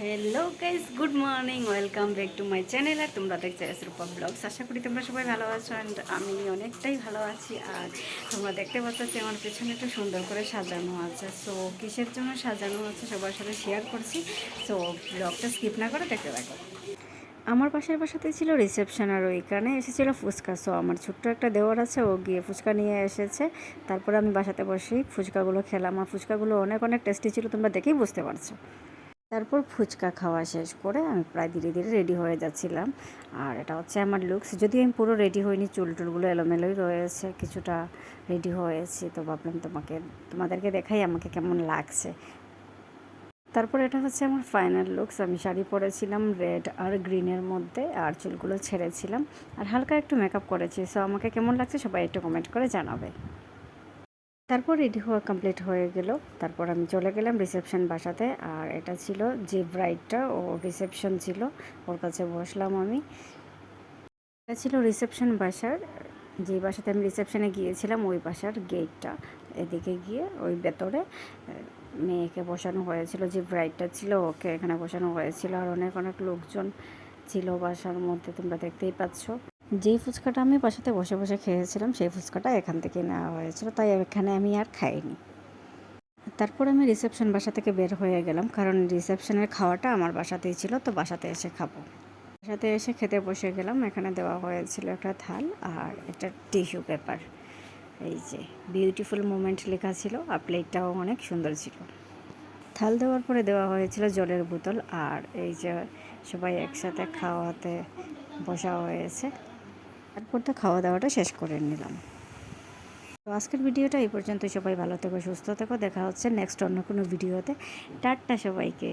Hello guys good morning welcome back to my channel আর তোমরা দেখছ রূপা blogs আশা করি তোমরা সবাই ভালো আছো অ্যান্ড আমি অনেকটাই ভালো আছি। আর তোমরা দেখতে পাচ্ছ যে আমার পেছনে একটু সুন্দর করে সাজানো আছে। সো কিসের জন্য সাজানো আছে সবার সাথে শেয়ার করছি। সো ব্লগটা স্কিপ না করে দেখতে থাকো। আমার পাশের বাসাতে ছিল রিসেপশন আর ওইখানে এসেছিল ফুচকা। সো আমার ছোট্ট একটা দেওয়ার আছে, ও গিয়ে ফুচকা নিয়ে এসেছে। তারপরে আমি বাসাতে বসেই ফুচকাগুলো খেলাম। আর ফুচকাগুলো অনেক অনেক টেস্টি ছিল, তোমরা দেখেই বুঝতে পারছ। তারপর ফুচকা খাওয়া শেষ করে আমি প্রায় ধীরে ধীরে রেডি হয়ে যাচ্ছিলাম। আর এটা হচ্ছে আমার লুকস যদি আমি পুরো রেডি হইনি চুল টুলগুলো এলোমেলোই রয়েছে, কিছুটা রেডি হয়েছি, তো ভাবলাম তোমাকে, তোমাদেরকে দেখাই আমাকে কেমন লাগছে। তারপর এটা হচ্ছে আমার ফাইনাল লুকস আমি শাড়ি পরেছিলাম রেড আর গ্রিনের মধ্যে, আর চুলগুলো ছেড়েছিলাম। আর হালকা একটু মেকআপ করেছি। সো আমাকে কেমন লাগছে সবাই একটু কমেন্ট করে জানাবে। তারপর রেডি হওয়া কমপ্লিট হয়ে গেল। তারপর আমি চলে গেলাম রিসেপশন বাসাতে। আর এটা ছিল যে ব্রাইডটা ও রিসেপশন ছিল। ওর কাছে বসলাম আমি। এটা ছিল রিসেপশন বাসার। যে বাসাতে আমি রিসেপশনে গিয়েছিলাম, ওই বাসার গেটটা এদিকে গিয়ে ওই ভেতরে মেয়েকে বসানো হয়েছিল, যে ব্রাইডটা ছিল, ওকে এখানে বসানো হয়েছিল। আর অনেক অনেক লোকজন ছিল বাসার মধ্যে, তোমরা দেখতেই পাচ্ছ। যেই ফুচকাটা আমি বাসাতে বসে বসে খেয়েছিলাম, সেই ফুচকাটা এখান থেকে নেওয়া হয়েছিল। তাই এখানে আমি আর খাইনি। তারপর আমি রিসেপশন বাসা থেকে বের হয়ে গেলাম, কারণ রিসেপশনের খাওয়াটা আমার বাসাতেই ছিল, তো বাসাতে এসে খাব। বাসাতে এসে খেতে বসে গেলাম, এখানে দেওয়া হয়েছিল একটা থাল আর একটা টিস্যু পেপার। এই যে বিউটিফুল মোমেন্ট লেখা ছিল, আর প্লেটটাও অনেক সুন্দর ছিল। থাল দেওয়ার পরে দেওয়া হয়েছিল জলের বোতল, আর এই যে সবাই একসাথে খাওয়াতে বসা হয়েছে। তারপর তো খাওয়া দাওয়াটা শেষ করে নিলাম। তো আজকের ভিডিওটা এই পর্যন্ত। সবাই ভালো থেকো, সুস্থ থেকো। দেখা হচ্ছে নেক্সট অন্য কোনো ভিডিওতে। টাটটা সবাইকে।